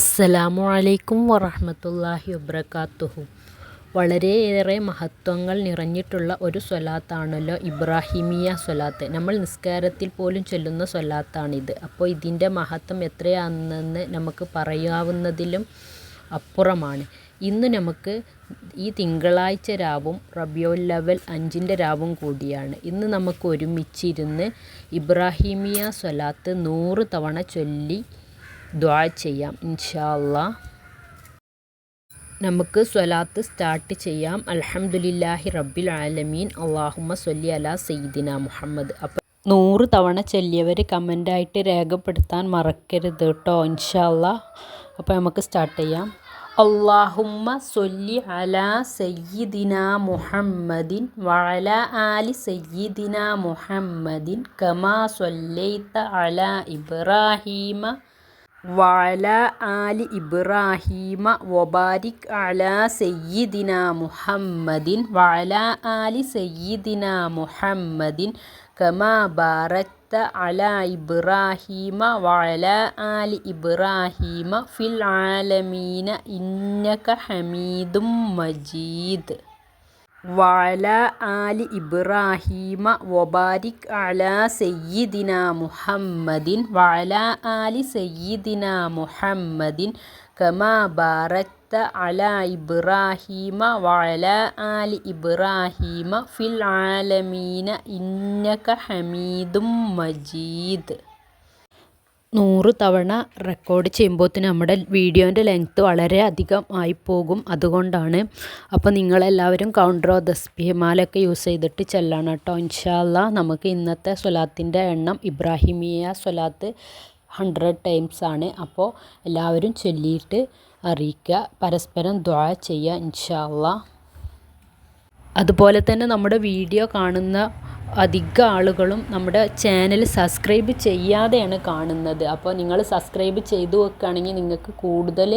അസ്സലാമു അലൈക്കും വറഹമത്തല്ലാഹി വബറകാതുഹു വളരെയേറെ മഹത്വങ്ങൾ നിറഞ്ഞിട്ടുള്ള ഒരു സ്വലാത്താണല്ലോ ഇബ്രാഹിമിയ സ്വലാത്ത്. നമ്മൾ നിസ്കാരത്തിൽ പോലും ചൊല്ലുന്ന സ്വലാത്താണിത്. അപ്പോൾ ഇതിന്റെ മഹത്വം എത്രയാണെന്ന് നമുക്ക് പറയാവുന്നതിലും അപ്പുറമാണ്. ഇന്ന് നമുക്ക് ഈ തിങ്കളാഴ്ച രാവും റബിയോ ലെവൽ അഞ്ചിന്റെ രാവും കൂടിയാണ്. ഇന്ന് നമുക്ക് ഒരുമിച്ചിരുന്ന് ഇബ്രാഹിമിയ സ്വലാത്ത് നൂറ് തവണ ചൊല്ലി ദ്വാ ചെയ്യാം ഇൻഷാ നമുക്ക് സ്വലാത്ത് സ്റ്റാർട്ട് ചെയ്യാം. അലഹമുല്ലാഹി റബ്ബിൽ ആലമീൻ. അള്ളാഹുമ സൊല്ലി അലാ സയ്യിദിന മുഹമ്മദ്. അപ്പം നൂറ് തവണ ചൊല്ലിയവർ കമന്റായിട്ട് രേഖപ്പെടുത്താൻ മറക്കരുത് കേട്ടോ ഇൻഷാല്ല അപ്പം അപ്പോൾ നമുക്ക് സ്റ്റാർട്ട് ചെയ്യാം. അള്ളാഹുമ്മ സൊല്ലി അലാ സയ്യിദിന മുഹമ്മദിൻ വഅല ആലി സയ്യിദിന മുഹമ്മദിൻ കമാ സൊല്ലൈത്ത അലാ ഇബ്രാഹീമ വഅല ആലി ഇബ്രാഹീമ വബാരിക് അലാ സയ്യിദിന മുഹമ്മദിൻ വഅല ആലി സയ്യിദിന മുഹമ്മദിൻ കമാ ബാരക്ത അലാ ഇബ്രാഹീമ വഅല ആലി ഇബ്രാഹീമ ഫിൽ ആലമീന ഇന്നക ഹമീദും മജീദ്. വഅല ആലി ഇബ്രാഹീമ വബാരിക് അലാ സയ്യിദിന മുഹമ്മദിൻ വഅല ആലി സയ്യിദിന മുഹമ്മദിൻ കമാ ബാരക്ത അലാ ഇബ്രാഹീമ വഅല ആലി ഇബ്രാഹീമ ഫിൽ ആലമീന ഇന്നക ഹമീദും മജീദ്. നൂറ് തവണ റെക്കോർഡ് ചെയ്യുമ്പോഴത്തേന് നമ്മുടെ വീഡിയോന്റെ ലെങ്ത്ത് വളരെ അധികം ആയിപ്പോകും അതുകൊണ്ടാണ്. അപ്പോൾ നിങ്ങളെല്ലാവരും കൗണ്ടറോ ദസ്ബിഹിമാലൊക്കെ യൂസ് ചെയ്തിട്ട് ചെല്ലണം കേട്ടോ ഇൻഷാല്ല നമുക്ക് ഇന്നത്തെ സ്വലാത്തിന്റെ എണ്ണം ഇബ്രാഹിമിയ സ്വലാത്ത് ഹൺഡ്രഡ് ടൈംസ് ആണ്. അപ്പോൾ എല്ലാവരും ചൊല്ലിയിട്ട് അറിയിക്കുക പരസ്പരം ദ്വാ ചെയ്യുക ഇൻഷാല്ല അതുപോലെ തന്നെ നമ്മുടെ വീഡിയോ കാണുന്ന അധിക ആളുകളും നമ്മുടെ ചാനൽ സബ്സ്ക്രൈബ് ചെയ്യാതെയാണ് കാണുന്നത്. അപ്പോൾ നിങ്ങൾ സബ്സ്ക്രൈബ് ചെയ്തു വെക്കുകയാണെങ്കിൽ നിങ്ങൾക്ക് കൂടുതൽ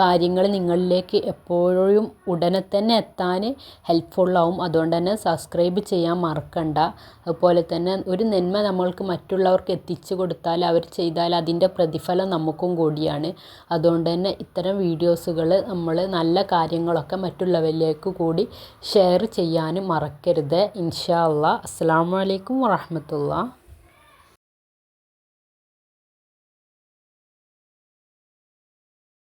കാര്യങ്ങൾ നിങ്ങളിലേക്ക് എപ്പോഴും ഉടനെ തന്നെ എത്താൻ ഹെൽപ്ഫുള്ളാവും അതുകൊണ്ട് തന്നെ സബ്സ്ക്രൈബ് ചെയ്യാൻ മറക്കണ്ട. അതുപോലെ തന്നെ ഒരു നന്മ നമ്മൾക്ക് മറ്റുള്ളവർക്ക് എത്തിച്ചു കൊടുത്താൽ അവർ ചെയ്താൽ അതിന്റെ പ്രതിഫലം നമുക്കും കൂടിയാണ്. അതുകൊണ്ട് തന്നെ ഇത്തരം വീഡിയോസുകൾ നമ്മൾ നല്ല കാര്യങ്ങളൊക്കെ മറ്റുള്ളവരിലേക്ക് കൂടി ഷെയർ ചെയ്യാനും മറക്കരുത്. ഇൻഷാ അല്ലാ അസ്സാം വലൈക്കും വറഹമത്തുള്ള.